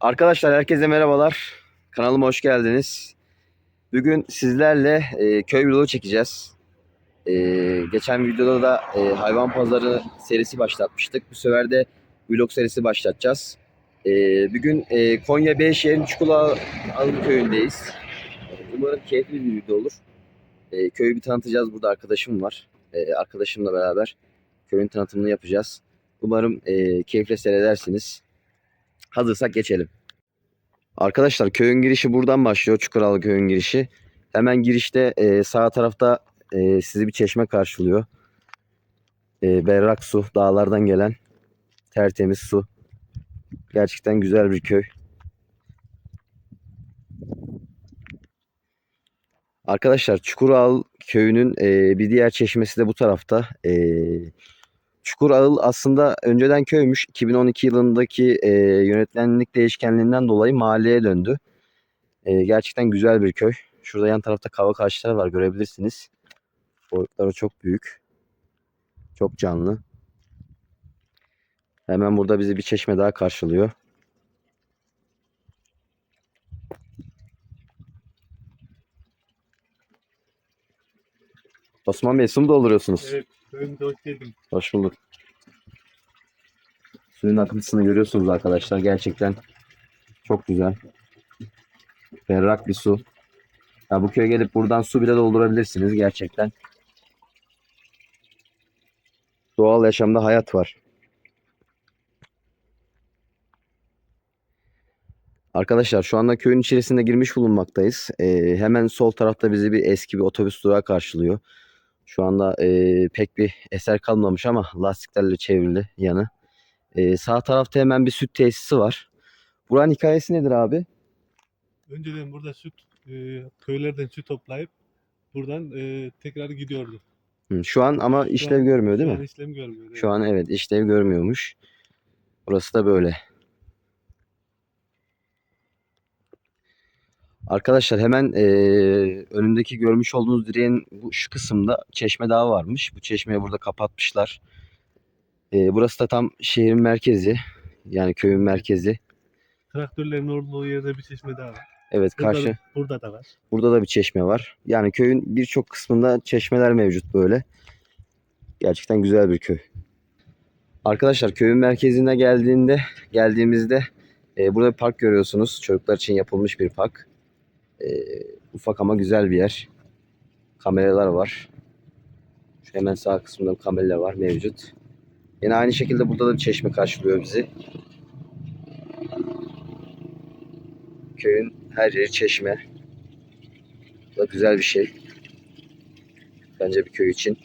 Arkadaşlar herkese merhabalar. Kanalıma hoş geldiniz. Bugün sizlerle e, köy vlogu çekeceğiz. E, geçen videoda da e, hayvan pazarı serisi başlatmıştık. Bu sefer de vlog serisi başlatacağız. E, bugün e, Konya Beyşehir'in Çukula Alı köyündeyiz. Umarım keyifli bir video olur. E, köyü bir tanıtacağız. Burada arkadaşım var. E, arkadaşımla beraber köyün tanıtımını yapacağız. Umarım e, keyifle seyredersiniz. Hazırsak geçelim. Arkadaşlar köyün girişi buradan başlıyor. Çukuralı köyün girişi. Hemen girişte e, sağ tarafta e, sizi bir çeşme karşılıyor. E, berrak su, dağlardan gelen tertemiz su. Gerçekten güzel bir köy. Arkadaşlar Çukural köyünün e, bir diğer çeşmesi de bu tarafta. E, Çukurağıl aslında önceden köymüş. 2012 yılındaki e, yönetmenlik değişkenliğinden dolayı mahalleye döndü. E, gerçekten güzel bir köy. Şurada yan tarafta kavak ağaçları var görebilirsiniz. Boyutları çok büyük. Çok canlı. Hemen burada bizi bir çeşme daha karşılıyor. Osman Bey su mu dolduruyorsunuz? Evet, köyümüze hoş geldin. Hoş bulduk. Suyun akıntısını görüyorsunuz arkadaşlar. Gerçekten çok güzel. Berrak bir su. Ya bu köye gelip buradan su bile doldurabilirsiniz gerçekten. Doğal yaşamda hayat var. Arkadaşlar şu anda köyün içerisinde girmiş bulunmaktayız. Ee, hemen sol tarafta bizi bir eski bir otobüs durağı karşılıyor. Şu anda e, pek bir eser kalmamış ama lastiklerle çevrili yanı. E, sağ tarafta hemen bir süt tesisi var. Buranın hikayesi nedir abi? Önceden burada süt, e, köylerden süt toplayıp buradan e, tekrar gidiyordu. Hı, Şu an ama işlev görmüyor değil Şu mi? an işlem görmüyor. Şu an evet işlev görmüyormuş. Burası da böyle. Arkadaşlar hemen e, önündeki görmüş olduğunuz direğin bu şu kısımda çeşme daha varmış. Bu çeşmeyi burada kapatmışlar. E, burası da tam şehrin merkezi. Yani köyün merkezi. Traktörlerin olduğu yerde bir çeşme daha var. Evet Burada, karşı da, burada da var. Burada da bir çeşme var. Yani köyün birçok kısmında çeşmeler mevcut böyle. Gerçekten güzel bir köy. Arkadaşlar köyün merkezine geldiğinde geldiğimizde e, burada bir park görüyorsunuz. Çocuklar için yapılmış bir park. E, ufak ama güzel bir yer. Kameralar var. Şu hemen sağ kısmında bir kamera var mevcut. Yine aynı şekilde burada da bir çeşme karşılıyor bizi. Köyün her yeri çeşme. Bu da güzel bir şey. Bence bir köy için.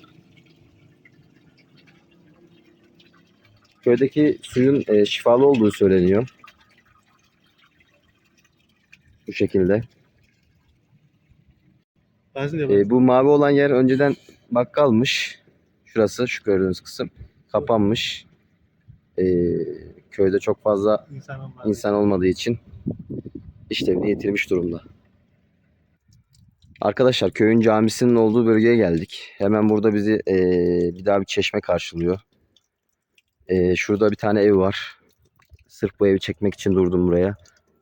Köydeki suyun e, şifalı olduğu söyleniyor. Bu şekilde. E, bu mavi olan yer önceden bakkalmış. Şurası şu gördüğünüz kısım kapanmış. E, köyde çok fazla İnsan insan olmadığı için işlevini yitirmiş durumda. Arkadaşlar köyün camisinin olduğu bölgeye geldik. Hemen burada bizi eee, bir daha bir çeşme karşılıyor. Eee, şurada bir tane ev var. Sırf bu evi çekmek için durdum buraya.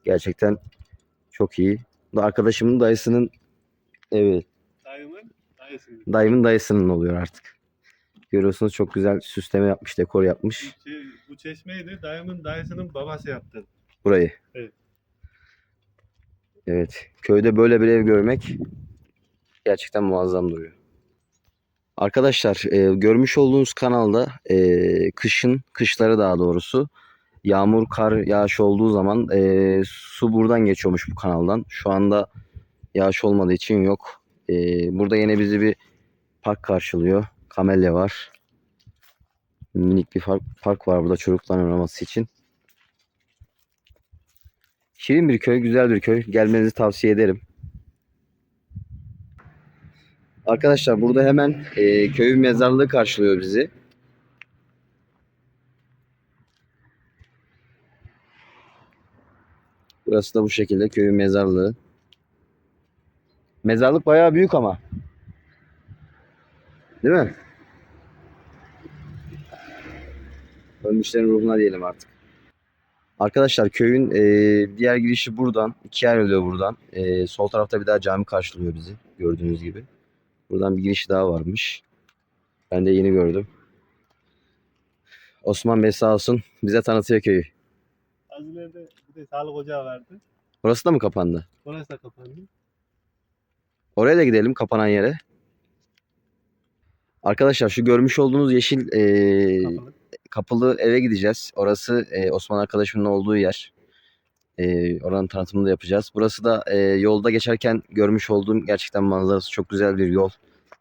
Gerçekten çok iyi. Bu da arkadaşımın dayısının evi. Dayımın dayısı. Dayımın dayısının oluyor artık. Görüyorsunuz çok güzel süsleme yapmış, dekor yapmış bu çeşmeyi de dayımın dayısının babası yaptı. burayı. Evet. Evet. Köyde böyle bir ev görmek gerçekten muazzam duruyor. Arkadaşlar e, görmüş olduğunuz kanalda e, kışın, kışları daha doğrusu yağmur, kar, yağış olduğu zaman e, su buradan geçiyormuş bu kanaldan. Şu anda yağış olmadığı için yok. E, burada yine bizi bir park karşılıyor. Kamelya var. Minik bir park, park var burada çocukların oynaması için. Şirin bir köy, güzel bir köy. Gelmenizi tavsiye ederim. Arkadaşlar burada hemen e, köyün mezarlığı karşılıyor bizi. Burası da bu şekilde köyün mezarlığı. Mezarlık bayağı büyük ama. Değil mi? Ölmüşlerin ruhuna diyelim artık. Arkadaşlar köyün e, diğer girişi buradan. İki yer oluyor buradan. E, sol tarafta bir daha cami karşılıyor bizi. Gördüğünüz gibi. Buradan bir giriş daha varmış. Ben de yeni gördüm. Osman Bey sağ olsun bize tanıtıyor köyü. Az ileride bir de sağlık ocağı vardı. Burası da mı kapandı? Orası da kapandı. Oraya da gidelim kapanan yere. Arkadaşlar şu görmüş olduğunuz yeşil e, Kapalı. kapılı eve gideceğiz. Orası e, Osman arkadaşımın olduğu yer. E, oranın tanıtımını da yapacağız. Burası da e, yolda geçerken görmüş olduğum gerçekten manzarası çok güzel bir yol.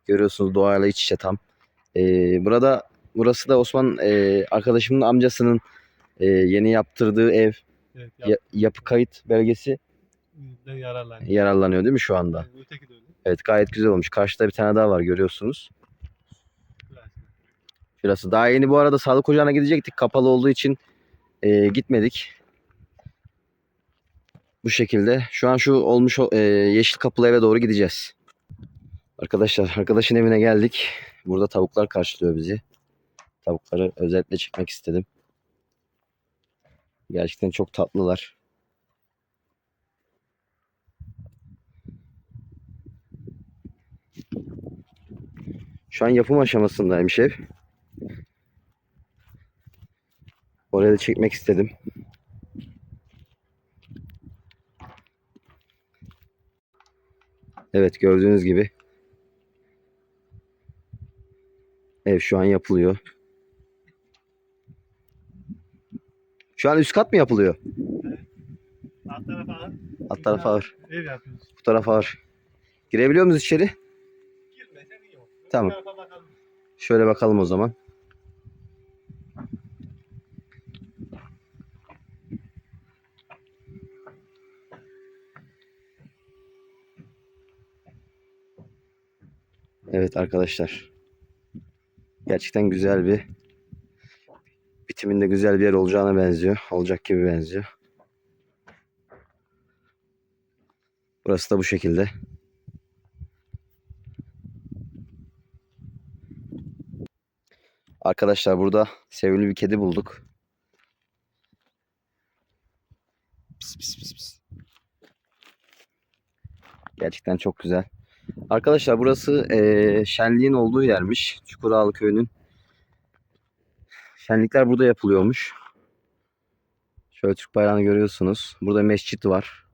Görüyorsunuz doğayla iç içe tam. E, burada burası da Osman e, arkadaşımın amcasının e, yeni yaptırdığı ev Evet, ya- yapı kayıt belgesi yararlanıyor. yararlanıyor değil mi şu anda? Yani öteki de öyle. Evet gayet güzel olmuş. Karşıda bir tane daha var görüyorsunuz. Şurası. Daha yeni bu arada sağlık ocağına gidecektik. Kapalı olduğu için e, gitmedik. Bu şekilde. Şu an şu olmuş e, yeşil kapılı eve doğru gideceğiz. Arkadaşlar arkadaşın evine geldik. Burada tavuklar karşılıyor bizi. Tavukları özellikle çekmek istedim. Gerçekten çok tatlılar. Şu an yapım aşamasındaymış ev. Oraya da çekmek istedim. Evet gördüğünüz gibi. Ev şu an yapılıyor. Şu an üst kat mı yapılıyor? Alt tarafa al. Alt tarafa var. Ev yapıyoruz. Bu tarafa var. Girebiliyor muyuz içeri? Tamam. Bakalım. Şöyle bakalım o zaman. Evet arkadaşlar. Gerçekten güzel bir bitiminde güzel bir yer olacağına benziyor. Olacak gibi benziyor. Burası da bu şekilde. Arkadaşlar burada sevimli bir kedi bulduk. Pis pis pis pis. Gerçekten çok güzel. Arkadaşlar burası eee, şenliğin olduğu yermiş. Çukurağlı köyünün. Şenlikler burada yapılıyormuş. Şöyle Türk bayrağını görüyorsunuz. Burada mescit var.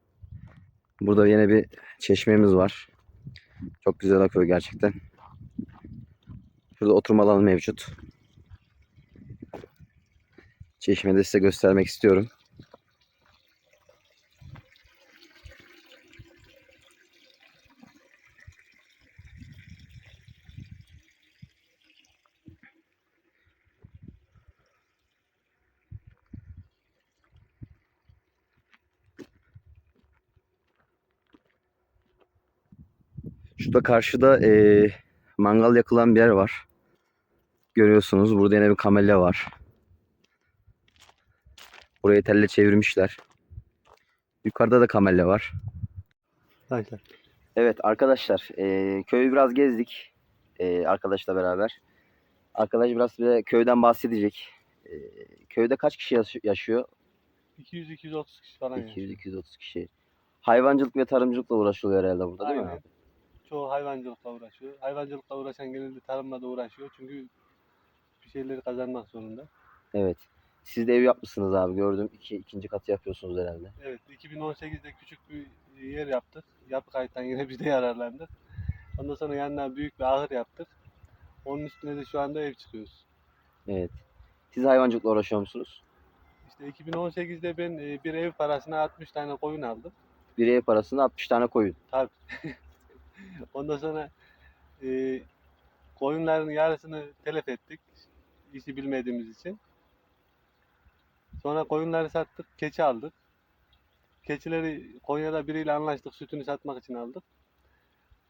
Burada yine bir çeşmemiz var. Çok güzel akıyor gerçekten. Şurada oturma alanı mevcut. Çeşmeyi de size göstermek istiyorum. Şurada karşıda eee, mangal yakılan bir yer var. Görüyorsunuz burada yine bir kamelya var. Burayı telle çevirmişler. Yukarıda da kamelya var. Arkadaşlar. Evet arkadaşlar eee, köyü biraz gezdik eee, arkadaşla beraber. Arkadaş biraz bize köyden bahsedecek. Eee, köyde kaç kişi yaş- yaşıyor? 200-230 kişi falan yaşıyor. 200-230 kişi. Hayvancılık ve tarımcılıkla uğraşılıyor herhalde burada değil mi? Aynen. Çoğu hayvancılıkla uğraşıyor. Hayvancılıkla uğraşan genelde tarımla da uğraşıyor. Çünkü bir şeyleri kazanmak zorunda. Evet. Siz de ev yapmışsınız abi gördüm. İki, ikinci katı yapıyorsunuz herhalde. Evet 2018'de küçük bir yer yaptık. Yapı kayıttan yine biz de yararlandık. Ondan sonra yanına büyük bir ahır yaptık. Onun üstüne de şu anda ev çıkıyoruz. Evet. Siz hayvancılıkla uğraşıyor musunuz? İşte 2018'de ben e, bir ev parasına 60 tane koyun aldım. Bir ev parasında 60 tane koyun. Ondan sonra e, koyunların yarısını telef ettik. İşi bilmediğimiz için. Sonra koyunları sattık, keçi aldık. Keçileri Konya'da biriyle anlaştık, sütünü satmak için aldık.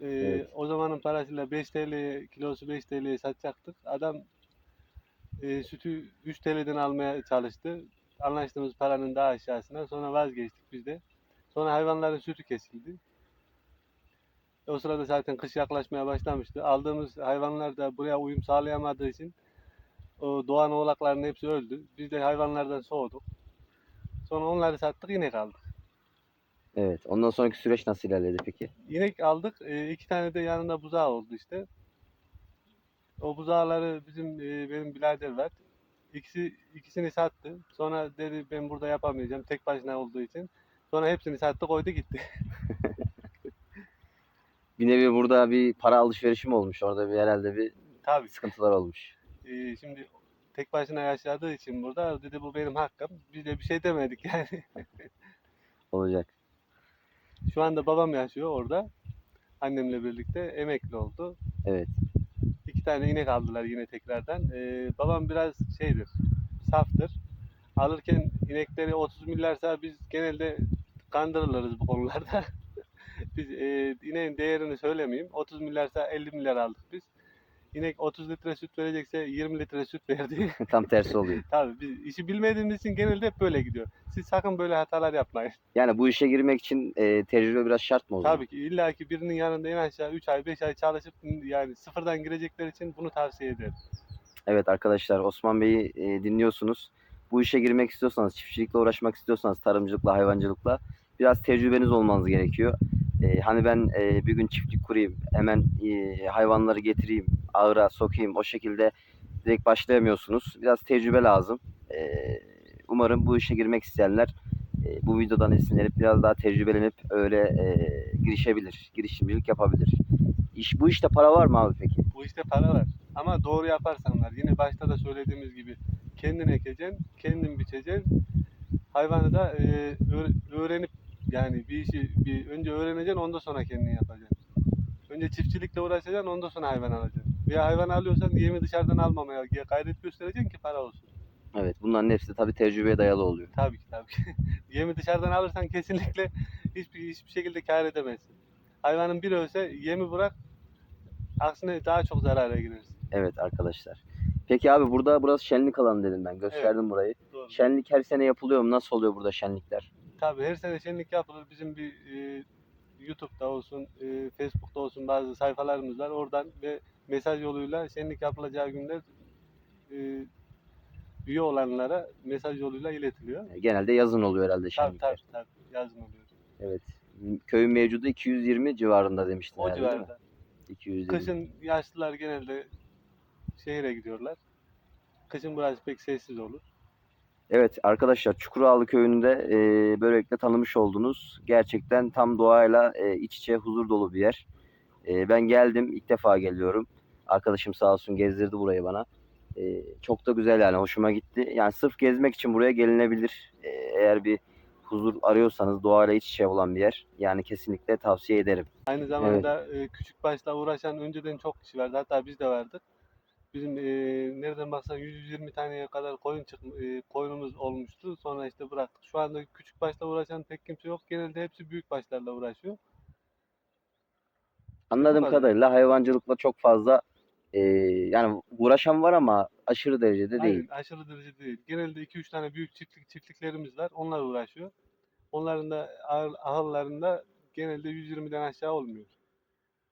E, Evet. O zamanın parasıyla 5 TL, kilosu 5 TL'ye satacaktık. Adam e, sütü 3 TL'den almaya çalıştı. Anlaştığımız paranın daha aşağısına. Sonra vazgeçtik biz de. Sonra hayvanların sütü kesildi. O sırada zaten kış yaklaşmaya başlamıştı. Aldığımız hayvanlar da buraya uyum sağlayamadığı için o doğan oğlakların hepsi öldü. Biz de hayvanlardan soğuduk. Sonra onları sattık inek aldık. Evet. Ondan sonraki süreç nasıl ilerledi peki? İnek aldık. e, iki tane de yanında buzağı oldu işte. O buzağları bizim e, benim birader var. İkisi ikisini sattı. Sonra dedi ben burada yapamayacağım tek başına olduğu için. Sonra hepsini sattı koydu gitti. Bir nevi burada bir para alışverişi mi olmuş? Orada bir herhalde bir Tabii. sıkıntılar olmuş. E, şimdi tek başına yaşadığı için burada dedi bu benim hakkım. Biz de bir şey demedik yani. Olacak. Şu anda babam yaşıyor orada. Annemle birlikte emekli oldu. Evet. İki tane inek aldılar yine tekrardan. Ee, babam biraz şeydir, saftır. Alırken inekleri 30 milyarsa biz genelde kandırılırız bu konularda. biz e, ineğin değerini söylemeyeyim. 30 milyarsa 50 milyar aldık biz. İnek 30 litre süt verecekse 20 litre süt verdi. Tam tersi oluyor. Tabii biz işi bilmediğimiz için genelde hep böyle gidiyor. Siz sakın böyle hatalar yapmayın. Yani bu işe girmek için e, tecrübe biraz şart mı o zaman? Tabii ki illa ki birinin yanında en aşağı 3 ay 5 ay çalışıp yani sıfırdan girecekler için bunu tavsiye ederim. Evet arkadaşlar Osman Bey'i e, dinliyorsunuz. Bu işe girmek istiyorsanız, çiftçilikle uğraşmak istiyorsanız, tarımcılıkla, hayvancılıkla biraz tecrübeniz olmanız gerekiyor. E, hani ben e, bir gün çiftlik kurayım, hemen e, hayvanları getireyim, ağıra sokayım, o şekilde direkt başlayamıyorsunuz. Biraz tecrübe lazım. E, umarım bu işe girmek isteyenler e, bu videodan esinlenip biraz daha tecrübelenip öyle e, girişebilir, girişimcilik yapabilir. İş, bu işte para var mı abi peki? Bu işte para var. Ama doğru yaparsan var. Yine başta da söylediğimiz gibi kendin ekeceksin, kendin biçeceksin. Hayvanı da e, öğ- öğrenip yani bir işi bir önce öğreneceksin ondan sonra kendin yapacaksın. Önce çiftçilikle uğraşacaksın ondan sonra hayvan alacaksın. Bir hayvan alıyorsan yemi dışarıdan almamaya gayret göstereceksin ki para olsun. Evet bunların hepsi tabii tecrübeye dayalı oluyor. Tabii ki tabii ki. yemi dışarıdan alırsan kesinlikle hiçbir hiçbir şekilde kâr edemezsin. Hayvanın bir ölse yemi bırak aksine daha çok zarara girersin. Evet arkadaşlar. Peki abi burada burası şenlik alanı dedim ben. Gösterdim burayı. Doğru. Şenlik her sene yapılıyor mu? Nasıl oluyor burada şenlikler? Tabii her sene şenlik yapılır. Bizim bir e, YouTube'da olsun, e, Facebook'ta olsun bazı sayfalarımız var. Oradan ve mesaj yoluyla şenlik yapılacağı günler e, üye olanlara mesaj yoluyla iletiliyor. Genelde yazın oluyor herhalde Tabii şenlikler. tabii tabii yazın oluyor. Evet. Köyün mevcudu 220 civarında demiştin O herhalde değil mi? civarda. 220. Kışın yaşlılar genelde şehire gidiyorlar. Kışın burası pek sessiz olur. Evet arkadaşlar Çukurağlı köyünde e, böylelikle tanımış oldunuz. Gerçekten tam doğayla e, iç içe huzur dolu bir yer. E, ben geldim ilk defa geliyorum. Arkadaşım sağ olsun gezdirdi burayı bana. E, çok da güzel yani hoşuma gitti. Yani sırf gezmek için buraya gelinebilir. E, eğer bir huzur arıyorsanız doğayla iç içe olan bir yer. Yani kesinlikle tavsiye ederim. Aynı zamanda e, küçük başla uğraşan önceden çok kişi vardı. Hatta biz de vardık. Bizim e, nereden baksan 120 taneye kadar koyun çık, e, koyunumuz olmuştu. Sonra işte bıraktık. Şu anda küçük başla uğraşan pek kimse yok. Genelde hepsi büyük başlarla uğraşıyor. Anladığım kadar. kadarıyla hayvancılıkla çok fazla e, yani uğraşan var ama aşırı derecede değil. Aynen, aşırı derece değil. Genelde 2-3 tane büyük çiftlik çiftliklerimiz var. Onlar uğraşıyor. Onların da ahır, ahırlarında genelde 120'den aşağı olmuyor.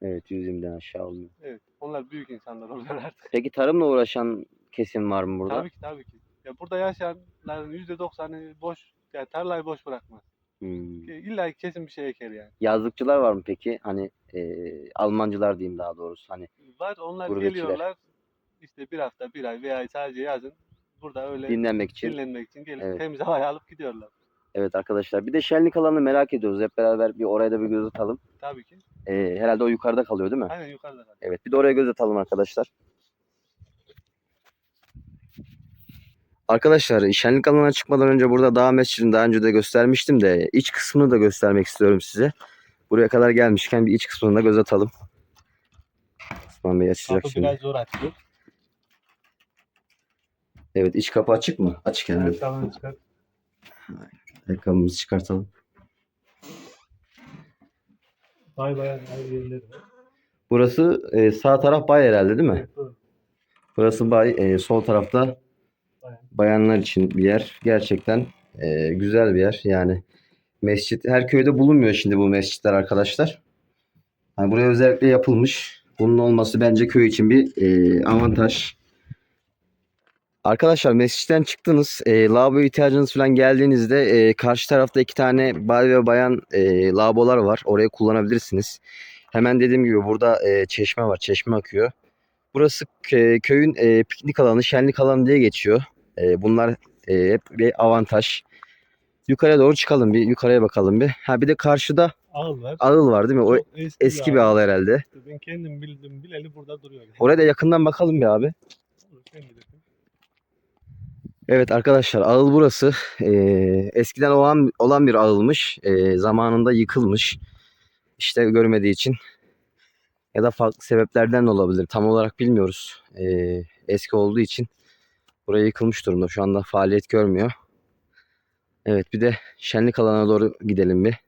Evet 120'den aşağı olmuyor. Evet. Onlar büyük insanlar oluyor artık. Peki tarımla uğraşan kesim var mı burada? Tabii ki tabii ki. Ya burada yaşayanların %90'ı boş, yani tarlayı boş bırakmaz. Hmm. İlla ki kesin bir şey eker yani. Yazlıkçılar var mı peki? Hani e, Almancılar diyeyim daha doğrusu. Hani Var onlar Gurbetçiler. geliyorlar işte bir hafta bir ay veya sadece yazın burada öyle dinlenmek için. dinlenmek için gelip Evet. temiz havayı alıp gidiyorlar. Evet arkadaşlar. Bir de şenlik alanını merak ediyoruz. Hep beraber bir oraya da bir göz atalım. Tabii ki. E, herhalde o yukarıda kalıyor değil mi? Aynen yukarıda. kalıyor. Evet bir de oraya göz atalım arkadaşlar. Arkadaşlar şenlik alanına çıkmadan önce burada dağ mescidini daha önce de göstermiştim de iç kısmını da göstermek istiyorum size. Buraya kadar gelmişken bir iç kısmını da göz atalım. Osman Bey açacak Kapı şimdi. biraz zor açılıyor. Evet iç kapı açık mı? Açık yani. Evet, tamam çıkar. Ayakkabımızı çıkartalım. Bay bayan ayrı yerleri var. Burası e, sağ taraf bay herhalde değil mi? Evet. Burası bay. e, sol tarafta Bayan. bayanlar için bir yer. Gerçekten e, güzel bir yer. Yani mescit her köyde bulunmuyor şimdi bu mescitler arkadaşlar. Yani buraya özellikle yapılmış. Bunun olması bence köy için bir e, avantaj. Arkadaşlar mescitten çıktınız. E, lavabo ihtiyacınız falan geldiğinizde e, karşı tarafta iki tane bay ve bayan e, lavabolar var. Orayı kullanabilirsiniz. Hemen dediğim gibi burada e, çeşme var. Çeşme akıyor. Burası k- köyün e, piknik alanı, şenlik alanı diye geçiyor. E, bunlar e, hep bir avantaj. Yukarıya doğru çıkalım bir. Yukarıya bakalım bir. Ha bir de karşıda Ağıl var. ağıl var değil mi? O Çok eski, eski bir ağıl herhalde. Ben kendim bildim bileli burada duruyor. Oraya da yakından bakalım bir abi. Bilirsin. Evet arkadaşlar ağıl burası. Ee, eskiden olan olan bir ağılmış. Ee, zamanında yıkılmış. İşte görmediği için ya da farklı sebeplerden de olabilir. Tam olarak bilmiyoruz. Ee, eski olduğu için buraya yıkılmış durumda. Şu anda faaliyet görmüyor. Evet bir de şenlik alanına doğru gidelim bir.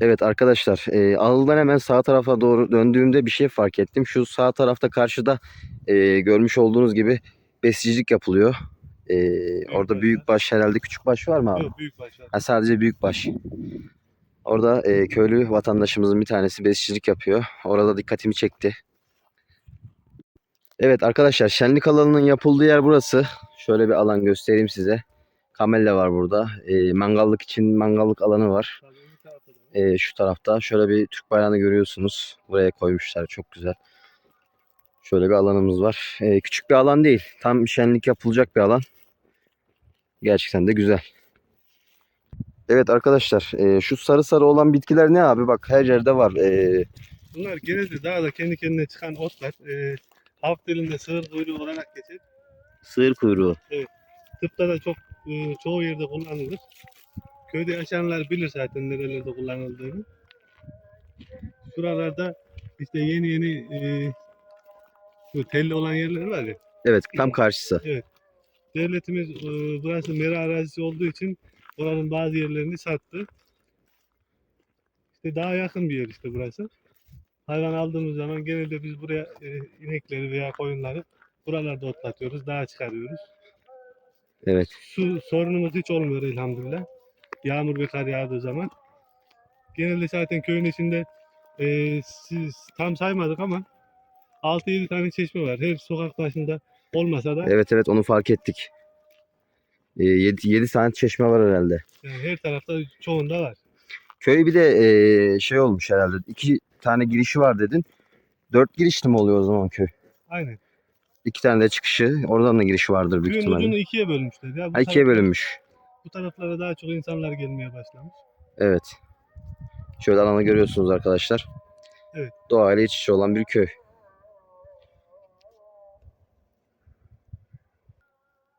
Evet arkadaşlar e, ağıldan hemen sağ tarafa doğru döndüğümde bir şey fark ettim. Şu sağ tarafta karşıda e, görmüş olduğunuz gibi besicilik yapılıyor. E, orada baş büyük baş herhalde küçük baş var mı abi? Yok büyük başlar. Ha, sadece büyük baş. Orada e, köylü vatandaşımızın bir tanesi besicilik yapıyor. Orada dikkatimi çekti. Evet arkadaşlar şenlik alanının yapıldığı yer burası. Şöyle bir alan göstereyim size. Kamella var burada. E, mangallık için mangallık alanı var. Tabii bir tarafta da var. E, şu tarafta şöyle bir Türk bayrağını görüyorsunuz. Buraya koymuşlar çok güzel. Şöyle bir alanımız var. E, küçük bir alan değil. Tam şenlik yapılacak bir alan. Gerçekten de güzel. Evet arkadaşlar e, şu sarı sarı olan bitkiler ne abi? Bak her yerde var. E, Bunlar genelde dağda kendi kendine çıkan otlar. E, halk dilinde sığır kuyruğu olarak geçer. sığır kuyruğu. Tıpta da çok e, çoğu yerde kullanılır. Köyde yaşayanlar bilir zaten nerelerde kullanıldığını. Şuralarda işte yeni yeni e, şu telli olan yerler var ya. Evet tam karşısı. Devletimiz e, burası mera arazisi olduğu için oranın bazı yerlerini sattı. İşte daha yakın bir yer işte burası. Hayvan aldığımız zaman genelde biz buraya e, inekleri veya koyunları buralarda otlatıyoruz, dağa çıkarıyoruz. Evet. Su sorunumuz hiç olmuyor elhamdülillah. Yağmur ve kar yağdığı zaman. Genelde zaten köyün içinde e, siz tam saymadık ama 6-7 tane çeşme var. Her sokak başında olmasa da Evet evet onu fark ettik. 7, tane çeşme var herhalde. yani her tarafta çoğunda var. Köy bir de e, şey olmuş herhalde. İki tane girişi var dedin. Dört girişli mi oluyor o zaman köy? Aynen. İki tane de çıkışı. Oradan da girişi vardır büyük Köyün ihtimalle. ucunu ikiye bölmüşler. Ya bu, Ha, ikiye bölünmüş. Bu taraflara daha çok insanlar gelmeye başlamış. Evet. Şöyle alanı görüyorsunuz arkadaşlar. Evet. Doğayla iç içe olan bir köy.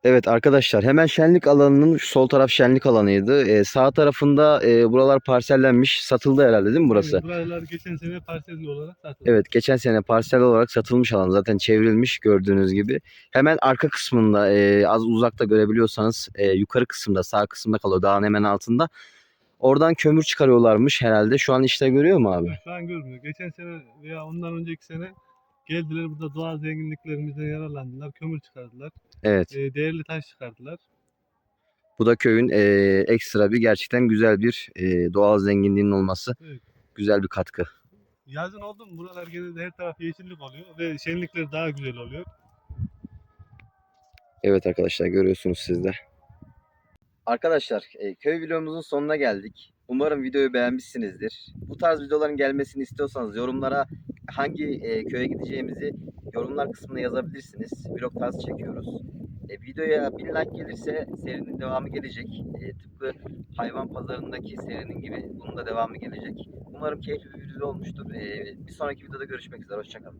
Evet arkadaşlar hemen şenlik alanının şu sol taraf şenlik alanıydı. Ee, sağ tarafında e, buralar parsellenmiş. Satıldı herhalde değil mi burası? Yani buralar geçen sene parselli olarak satıldı. Evet geçen sene parsel olarak satılmış alan zaten çevrilmiş gördüğünüz gibi. Hemen arka kısmında e, az uzakta görebiliyorsanız e, yukarı kısımda sağ kısımda kalıyor dağın hemen altında. Oradan kömür çıkarıyorlarmış herhalde. Şu an işte görüyor mu abi? Şu an görmüyor. Geçen sene veya ondan önceki sene geldiler burada doğal zenginliklerimizden yararlandılar. Kömür çıkardılar. Evet. e, değerli taş çıkardılar. Bu da köyün e, ekstra bir gerçekten güzel bir e, doğal zenginliğinin olması. Evet. Güzel bir katkı. Yazın oldu mu buralar genelde her taraf yeşillik oluyor ve şenlikler daha güzel oluyor. Evet arkadaşlar görüyorsunuz siz de. Arkadaşlar e, köy videomuzun sonuna geldik. Umarım videoyu beğenmişsinizdir. Bu tarz videoların gelmesini istiyorsanız yorumlara hangi e, köye gideceğimizi yorumlar kısmına yazabilirsiniz. Vlog tarzı çekiyoruz. E, videoya bir like gelirse serinin devamı gelecek. E, tıpkı hayvan pazarındaki serinin gibi bunun da devamı gelecek. Umarım keyifli bir video olmuştur. E, bir sonraki videoda görüşmek üzere. Hoşçakalın.